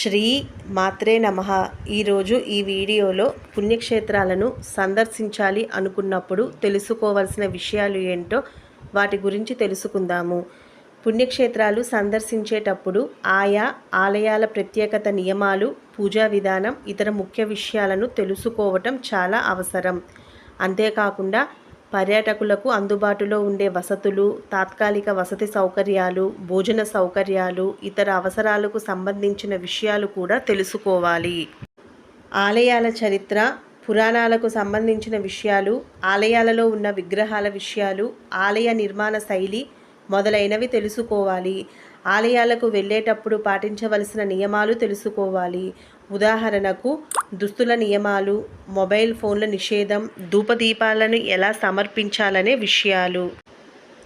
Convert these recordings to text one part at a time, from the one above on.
శ్రీ మాత్రే నమ. ఈరోజు ఈ వీడియోలో పుణ్యక్షేత్రాలను సందర్శించాలి అనుకున్నప్పుడు తెలుసుకోవాల్సిన విషయాలు ఏంటో వాటి గురించి తెలుసుకుందాము. పుణ్యక్షేత్రాలు సందర్శించేటప్పుడు ఆయా ఆలయాల ప్రత్యేకత నియమాలు పూజా విధానం ఇతర ముఖ్య విషయాలను తెలుసుకోవటం చాలా అవసరం. అంతేకాకుండా పర్యాటకులకు అందుబాటులో ఉండే వసతులు తాత్కాలిక వసతి సౌకర్యాలు భోజన సౌకర్యాలు ఇతర అవసరాలకు సంబంధించిన విషయాలు కూడా తెలుసుకోవాలి. ఆలయాల చరిత్ర పురాణాలకు సంబంధించిన విషయాలు ఆలయాలలో ఉన్న విగ్రహాల విషయాలు ఆలయ నిర్మాణ శైలి మొదలైనవి తెలుసుకోవాలి. ఆలయాలకు వెళ్ళేటప్పుడు పాటించవలసిన నియమాలు తెలుసుకోవాలి. ఉదాహరణకు దుస్తుల నియమాలు మొబైల్ ఫోన్ల నిషేధం ధూపదీపాలను ఎలా సమర్పించాలనే విషయాలు.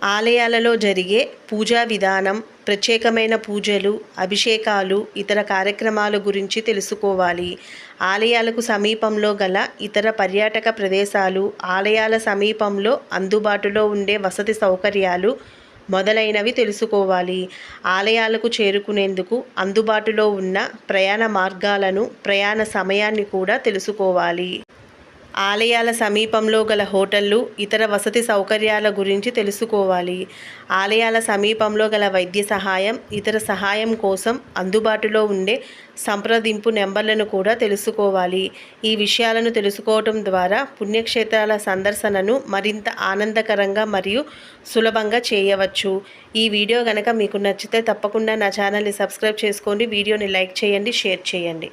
ఆలయాలలో జరిగే పూజా విధానం ప్రత్యేకమైన పూజలు అభిషేకాలు ఇతర కార్యక్రమాల గురించి తెలుసుకోవాలి. ఆలయాలకు సమీపంలో గల ఇతర పర్యాటక ప్రదేశాలు ఆలయాల సమీపంలో అందుబాటులో ఉండే వసతి సౌకర్యాలు మొదలైనవి తెలుసుకోవాలి. ఆలయాలకు చేరుకునేందుకు అందుబాటులో ఉన్న ప్రయాణ మార్గాలను ప్రయాణ సమయాన్ని కూడా తెలుసుకోవాలి. ఆలయాల సమీపంలో గల హోటళ్ళు ఇతర వసతి సౌకర్యాల గురించి తెలుసుకోవాలి. ఆలయాల సమీపంలో గల వైద్య సహాయం ఇతర సహాయం కోసం అందుబాటులో ఉండే సంప్రదింపు నెంబర్లను కూడా తెలుసుకోవాలి. ఈ విషయాలను తెలుసుకోవటం ద్వారా పుణ్యక్షేత్రాల సందర్శనను మరింత ఆనందకరంగా మరియు సులభంగా చేయవచ్చు. ఈ వీడియో కనుక మీకు నచ్చితే తప్పకుండా నా ఛానల్ని సబ్స్క్రైబ్ చేసుకోండి వీడియోని లైక్ చేయండి షేర్ చేయండి.